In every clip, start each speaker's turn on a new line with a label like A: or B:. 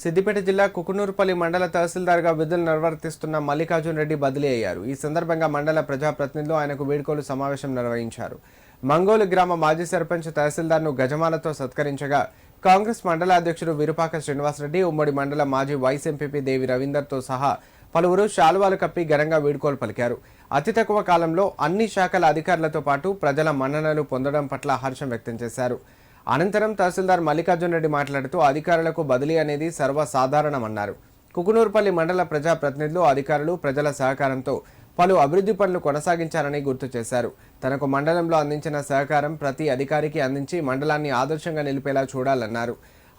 A: సిద్దిపేట జిల్లా కుకునూరుపల్లి మండల తహసీల్దార్గా విధులు నిర్వర్తిస్తున్న మల్లికార్జున్ రెడ్డి బదిలీ అయ్యారు. ఈ సందర్భంగా మండల ప్రజాప్రతినిధులు ఆయనకు వీడ్కోలు సమావేశం నిర్వహించారు. మంగోలు గ్రామ మాజీ సర్పంచ్ తహసీల్దార్ను గజమాలతో సత్కరించగా కాంగ్రెస్ మండల అధ్యక్షుడు విరుపాక శ్రీనివాసరెడ్డి ఉమ్మడి మండల మాజీ వైస్ ఎంపీపీ దేవి రవీందర్తో సహా పలువురు శాలువాలు కప్పి ఘనంగా వీడ్కోలు పలికారు. అతి తక్కువ కాలంలో అన్ని శాఖల అధికారులతో పాటు ప్రజల మన్ననలు పొందడం పట్ల హర్షం వ్యక్తం చేశారు. అనంతరం తహసీల్దార్ మల్లికార్జున్ రెడ్డి మాట్లాడుతూ అధికారులకు బదిలీ అనేది సర్వసాధారణమన్నారు. కుకునూరుపల్లి మండల ప్రజా ప్రతినిధులు అధికారులు ప్రజల సహకారంతో పలు అభివృద్ధి పనులు కొనసాగించారని గుర్తు చేశారు. తనకు మండలంలో అందించిన సహకారం ప్రతి అధికారికి అందించి మండలాన్ని ఆదర్శంగా నిలిపేలా చూడాలన్నారు.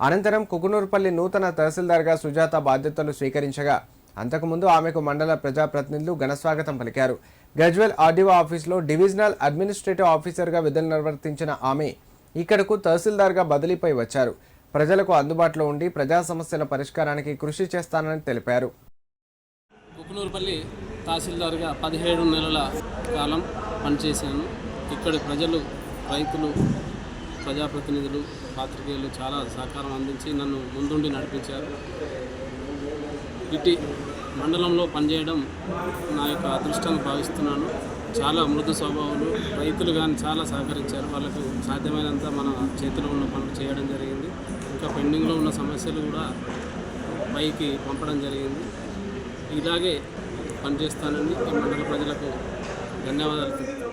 A: అనంతరం కుకునూరుపల్లి నూతన తహసీల్దార్గా సుజాత బాధ్యతలు స్వీకరించగా అంతకుముందు ఆమెకు మండల ప్రజాప్రతినిధులు ఘనస్వాగతం పలికారు. గజ్వెల్ ఆర్డీఓ ఆఫీసులో డివిజనల్ అడ్మినిస్ట్రేటివ్ ఆఫీసర్గా విధులు నిర్వర్తించిన ఆమె ఇక్కడకు తహసీల్దార్గా బదిలీపై వచ్చారు. ప్రజలకు అందుబాటులో ఉండి ప్రజా సమస్యల పరిష్కారానికి కృషి చేస్తానని తెలిపారు.
B: కుకునూరుపల్లి తహసీల్దార్గా పదిహేడు నెలల కాలం పనిచేశాను. ఇక్కడ ప్రజలు రైతులు ప్రజాప్రతినిధులు పాత్రికేయులు చాలా సహకారం అందించి నన్ను ముందుండి నడిపించారు. ఇటీ మండలంలో పనిచేయడం నా యొక్క అదృష్టంగా భావిస్తున్నాను. చాలా మృదు స్వభావాలు. రైతులు కానీ చాలా సహకరించారు. వాళ్ళకు సాధ్యమైనంత మన చేతిలో ఉన్న పనులు చేయడం జరిగింది. ఇంకా పెండింగ్లో ఉన్న సమస్యలు కూడా పైకి పంపడం జరిగింది. ఇలాగే పనిచేస్తానని ఈ మండల ప్రజలకు ధన్యవాదాలు